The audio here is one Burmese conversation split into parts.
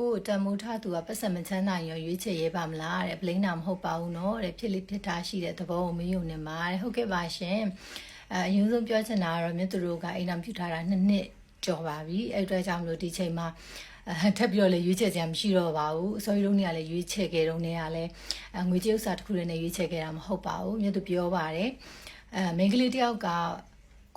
ကိုယ်တံမိုးထားသူကပတ်စံမချမ်းသာရောရွေးချယ်ရဲပါမလားတဲ့ဘလိန်းတာမဟုတ်ပါဘူးနော်တဲ့ဖြစ်လေဖြစ်တာရှိတဲ့သဘောကိုမယုံနေပါတဲ့ဟုတ်ကဲ့ပါရှင်အဲအရင်ဆုံးပြောချင်တာကတော့မြတ်သူတို့ကအိမ်တော်ပြုထားတာနှစ်နှစ်ကျော်ပါပြီအဲ့အတွက်ကြောင့်မလို့ဒီချိန်မှာထပ်ပြီးတော့လည်းရွေးချယ်စရာမရှိတော့ပါဘူးအစိုးရတို့နေရာလည်းရွေးချယ်ခဲ့တော့နေရာလည်းငွေကြေးဥစ္စာတစ်ခုတည်းနဲ့ရွေးချယ်ခဲ့တာမဟုတ်ပါဘူးမြတ်သူပြောပါတယ်အဲမိန်းကလေးတယောက်က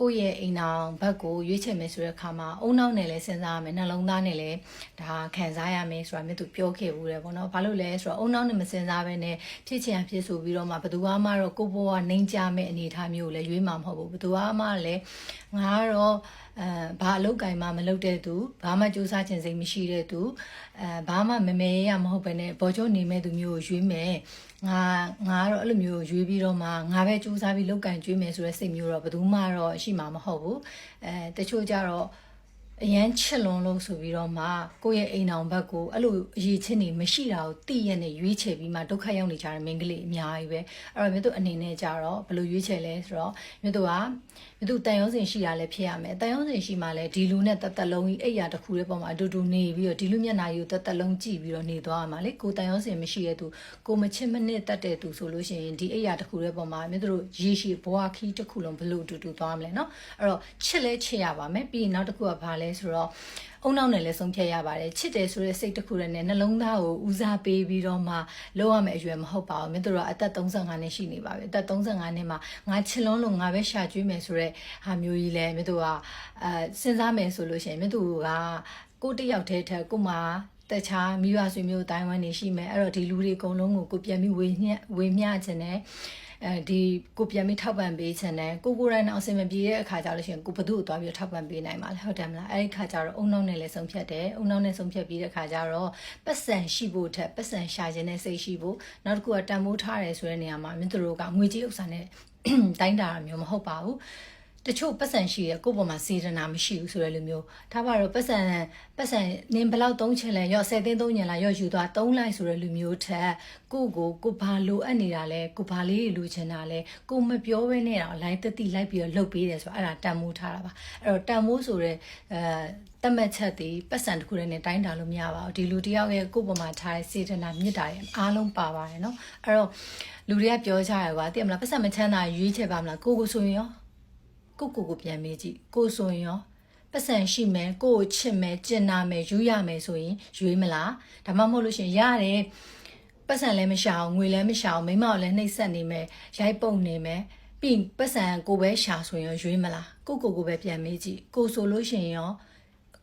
ကိုယ့်ရဲ့အိမ်အောင်ဘက်ကိုရွေးချယ်မယ်ဆိုတဲ့အခါမှာအုံနောက်နဲ့လည်းစဉ်းစားရမယ်နှလုံးသားနဲ့လည်းဒါခံစားရမယ်ဆိုတာမြတ်သူပြောခဲ့ဘူးတယ်ပေါ့နော်ဘာလို့လဲဆိုတော့အုံနောက်နဲ့မစဉ်းစားဘဲနဲ့ဖြစ်ချင်ဖြစ်ဆိုပြီးတော့မှဘယ်သူမှတော့ကိုယ့်ဘဝနှိမ်ကြမဲ့အနေအထားမျိုးကိုလည်းရွေးမှာမဟုတ်ဘူးဘယ်သူမှလည်းငါကတော့အဲဘာအလုပ်ကင်မှမလုပ်တဲ့သူဘာမှစူးစမ်းခြင်းစိတ်မရှိတဲ့သူအဲဘာမှမမေရမဟုတ်ဘဲနဲ့ဘောချိုးနေမဲ့သူမျိုးကိုရွေးမယ်ငါငါကတော့အဲ့လိုမျိုးရွေးပြီးတော့မှငါပဲစူးစမ်းပြီးလုပ်ကင်ကျွေးမယ်ဆိုတဲ့စိတ်မျိုးတော့ဘယ်သူမှတော့ရှိမှာမဟုတ်ဘူးအဲတချို့ကြတော့ အရန်ချစ်လွန်လို့ဆိုပြီးတော့မှကိုယ့်ရဲ့အိမ်အောင်ဘက်ကိုအဲ့လိုအရေးချင်းနေမရှိတာကိုသိရနဲ့ရွေးချယ်ပြီးမှဒုက္ခရောက်နေကြတဲ့မိန်းကလေးအများကြီးပဲအဲ့တော့မြတ်တို့အနေနဲ့ကြတော့ဘယ်လိုရွေးချယ်လဲဆိုတော့မြတ်တို့ကမြတ်တို့တန်ရုံးစင်ရှိတာလည်းဖြစ်ရမယ်တန်ရုံးစင်ရှိမှလည်းဒီလူနဲ့တသက်လုံးကြီးအိပ်ရာတစ်ခုလေးပေါ်မှာအတူတူနေပြီးတော့ဒီလူမျက်နှာကြီးကိုတသက်လုံးကြည့်ပြီးတော့နေသွားရမှာလေကိုတန်ရုံးစင်မရှိတဲ့သူကိုမချစ်မနစ်တတ်တဲ့သူဆိုလို့ရှိရင်ဒီအိပ်ရာတစ်ခုလေးပေါ်မှာမြတ်တို့ရေရှိဘဝခီးတစ်ခုလုံးဘလို့အတူတူသွားမလဲเนาะအဲ့တော့ချစ်လဲချစ်ရပါမယ်ပြီးရင်နောက်တစ်ခုကဘာလဲ ဆိုတော့အုံနောက်နဲ့လည်းဆုံးဖြတ်ရပါတယ်ချစ်တယ်ဆိုတဲ့စိတ်တစ်ခုနဲ့နှလုံးသားကိုဦးစားပေးပြီးတော့မှလုပ်ရမယ့်အရွယ်မဟုတ်ပါဘူးမြတ်တို့ကအသက်35နှစ်ရှိနေပါပြီအသက်35နှစ်မှာငါချစ်လုံးလို့ငါပဲရှာကျွေးမယ်ဆိုတဲ့ဟာမျိုးကြီးလဲမြတ်တို့ကအဲစဉ်းစားမယ်ဆိုလို့ရှိရင်မြတ်တို့ကကိုတစ်ယောက်တည်းထက်ကိုမှတခြားမိဘဆွေမျိုးတိုင်းဝမ်နေရှိမယ်အဲ့တော့ဒီလူတွေအကုန်လုံးကိုကိုပြန်ပြီးဝေညှဝေမျှခြင်းနဲ့ အဲဒီကိုပြန်ပြီးထောက်ပံ့ပေးခြင်းနဲ့ကိုကိုရိုင်းအောင်အဆင်မပြေတဲ့အခါကျလို့ရှိရင်ကိုဘသူ့ကိုသွားပြီးထောက်ပံ့ပေးနိုင်မှာလဲဟုတ်တယ်မလားအဲ့ဒီခါကျတော့အုံနောက်နဲ့လည်းဆုံးဖြတ်တယ်အုံနောက်နဲ့ဆုံးဖြတ်ပြီးတဲ့ခါကျတော့ပတ်စံရှိဖို့ထက်ပတ်စံရှာခြင်းနဲ့စိတ်ရှိဖို့နောက်တစ်ခုကတန်မိုးထားတယ်ဆိုတဲ့နေရာမှာမြင့်သူတို့ကငွေကြေးဥစ္စာနဲ့တိုင်းတာမျိုးမဟုတ်ပါဘူး တချို့ပတ်စံရှိရကိုယ့်ပေါ်မှာစေတနာမရှိဘူးဆိုတဲ့လူမျိုးဒါပါတော့ပတ်စံပတ်စံနင်ဘလောက်သုံးချင်လဲရော့10သိန်းသုံးညင်လားရော့ယူသွား3လိုက်ဆိုတဲ့လူမျိုးထက်ကိုကိုကိုဘာလိုအပ်နေတာလဲကိုဘာလေးတွေလိုချင်တာလဲကိုမပြောဘဲနဲ့တော့လိုက်တက်တိလိုက်ပြီးတော့လှုပ်ပေးတယ်ဆိုတော့အဲ့ဒါတန်မိုးထားတာပါအဲ့တော့တန်မိုးဆိုတဲ့အဲတတ်မှတ်ချက်တွေပတ်စံတစ်ခုတည်းနဲ့တိုင်းတာလို့မရပါဘူးဒီလူတယောက်ရဲ့ကိုယ့်ပေါ်မှာထားတဲ့စေတနာမြစ်တာရဲ့အားလုံးပါပါတယ်နော်အဲ့တော့လူတွေကပြောကြရပါတည်မလားပတ်စံမချမ်းသာရွေးချယ်ပါမလားကိုကိုဆိုရင်ရော ကိုကိုကိုပြန်မေးကြည့်ကိုဆိုရင်ရောပတ်စံရှိမယ်ကိုကိုချစ်မယ်ကျင်နာမယ်ယူရမယ်ဆိုရင်ရွေးမလားဒါမှမဟုတ်လို့ရှင်ရတယ်ပတ်စံလည်းမရှာအောင်ငွေလည်းမရှာအောင်မိမကိုလည်းနှိပ်စက်နေမယ်ရိုက်ပုံနေမယ်ပြီးပတ်စံကိုပဲရှာဆိုရင်ရွေးမလားကိုကိုကိုပဲပြန်မေးကြည့်ကိုဆိုလို့ရှင်ရော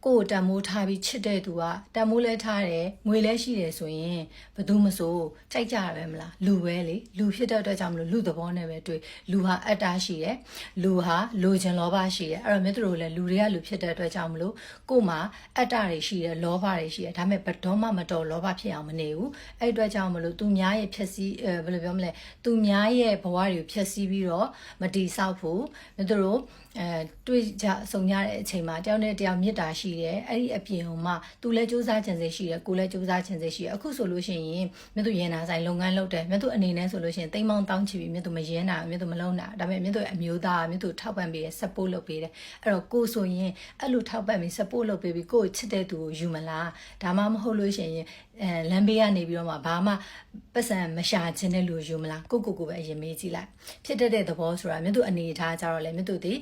ကိုကိုတန်မိုးထားပြီးချစ်တဲ့သူကတန်မိုးလဲထားတယ်ငွေလဲရှိတယ်ဆိုရင်ဘသူမဆိုကြိုက်ကြရပဲမလားလူပဲလေလူဖြစ်တဲ့အတွက်ကြောင့်မလို့လူသဘောနဲ့ပဲတွေ့လူဟာအတ္တရှိတယ်လူဟာလိုချင်လောဘရှိတယ်အဲ့တော့မြတ်တို့လည်းလူတွေကလူဖြစ်တဲ့အတွက်ကြောင့်မလို့ကို့မှာအတ္တတွေရှိတယ်လောဘတွေရှိတယ်ဒါပေမဲ့ဘယ်တော့မှမတော်လောဘဖြစ်အောင်မနေဘူးအဲ့အတွက်ကြောင့်မလို့သူများရဲ့ဖြစ်စည်းအဲဘယ်လိုပြောမလဲသူများရဲ့ဘဝတွေကိုဖြစ်စည်းပြီးတော့မတီးဆောက်ဖို့မြတ်တို့ အဲတွေ့ကြဆုံရတဲ့အချိန်မှာတယောက်နဲ့တယောက်မေတ္တာရှိတယ်အဲ့ဒီအပြင်ဟိုမှာသူလည်းစူးစမ်းခြင်းစိတ်ရှိတယ်ကိုလည်းစူးစမ်းခြင်းစိတ်ရှိတယ်အခုဆိုလို့ရှိရင်မြတ်သူရင်နာဆိုင်လုပ်ငန်းလုပ်တယ်မြတ်သူအနေနဲ့ဆိုလို့ရှိရင်တိမ်မောင်းတောင်းချပြီးမြတ်သူမရဲနာမြတ်သူမလုံးနာဒါပေမဲ့မြတ်သူအမျိုးသားမြတ်သူထောက်ပံ့ပေးတယ် support လုပ်ပေးတယ်အဲ့တော့ကိုဆိုရင်အဲ့လိုထောက်ပံ့ပြီး support လုပ်ပေးပြီးကိုချစ်တဲ့သူကိုယူမလားဒါမှမဟုတ်လို့ရှိရင်အဲလမ်းဘေးကနေပြီးတော့မှဘာမှပတ်စံမရှာခြင်းတဲ့လူယူမလားကိုကိုကိုပဲအရင်မေးကြည့်လိုက်ဖြစ်တတ်တဲ့သဘောဆိုတာမြတ်သူအနေထားကြတော့လေမြတ်သူဒီ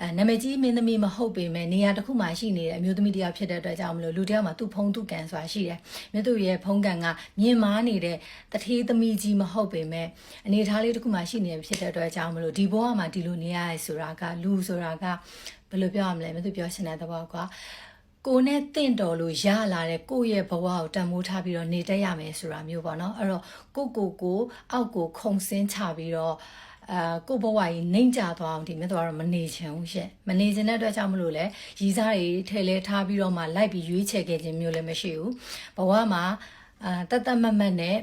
အဲနာမည်ကြီးမင်းသမီးမဟုတ်ပေမဲ့နေရာတစ်ခုမှာရှိနေတဲ့အမျိုးသမီးတစ်ယောက်ဖြစ်တဲ့အတွက်ကြောင့်မလို့လူတစ်ယောက်မှာသူ့ဖုံးသူ့ကန်ဆိုတာရှိတယ်မြတ်သူရဲ့ဖုံးကန်ကမြင်မာနေတဲ့တထေးသမီးကြီးမဟုတ်ပေမဲ့အနေထားလေးတစ်ခုမှာရှိနေဖြစ်တဲ့အတွက်ကြောင့်မလို့ဒီဘဝမှာဒီလိုနေရရဲဆိုတာကလူဆိုတာကဘယ်လိုပြောရမလဲမြတ်သူပြောရှင်တဲ့သဘောကွာကိုနဲ့တင့်တော်လို့ရလာတဲ့ကိုယ့်ရဲ့ဘဝကိုတန်မိုးထားပြီးတော့နေတတ်ရမယ်ဆိုတာမျိုးပေါ့နော်အဲ့တော့ကိုကိုကိုအောက်ကိုခုံစင်းချပြီးတော့ အာကိုဘဝကြီးနှိမ့်ကြသွားအောင်ဒီမြတ်တော်ကတော့မနေချင်ဘူးရှင့်မနေချင်တဲ့အတွက်ကြောင့်မလို့လဲရီးစားတွေထဲလဲထားပြီးတော့မှလိုက်ပြီးရွေးချယ်ခဲ့ခြင်းမျိုးလည်းမရှိဘူးဘဝမှာအာတတ်တတ်မတ်မတ်နဲ့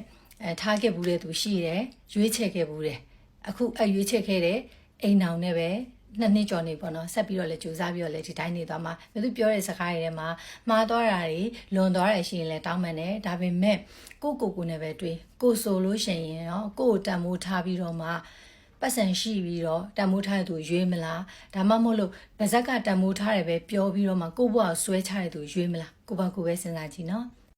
အဲထားခဲ့ဘူးတဲ့သူရှိတယ်ရွေးချယ်ခဲ့ဘူးတယ်အခုအရွေးချယ်ခဲ့တဲ့အိမ်အောင်နဲ့ပဲနှစ်နှစ်ကျော်နေပေါ့နော်ဆက်ပြီးတော့လည်းကြိုးစားပြီးတော့လည်းဒီတိုင်းနေသွားမှာဘယ်သူပြောတဲ့စကားတွေထဲမှာမှားသွားတာတွေလွန်သွားတယ်ရှိရင်လည်းတောင်းပန်တယ်ဒါပေမဲ့ကိုကိုကိုနဲ့ပဲတွေ့ကိုဆိုလို့ရှိရင်ရောကိုကိုတန်မိုးထားပြီးတော့မှ ပတ်စံရှိပြီးတော့တန်မိုးထားတဲ့သူရွေးမလားဒါမှမဟုတ်လို့ဗဇက်ကတန်မိုးထားတယ်ပဲပြောပြီးတော့မှကိုဘွားကိုဆွဲချတဲ့သူရွေးမလားကိုဘကိုပဲစဉ်းစားကြည့်နော်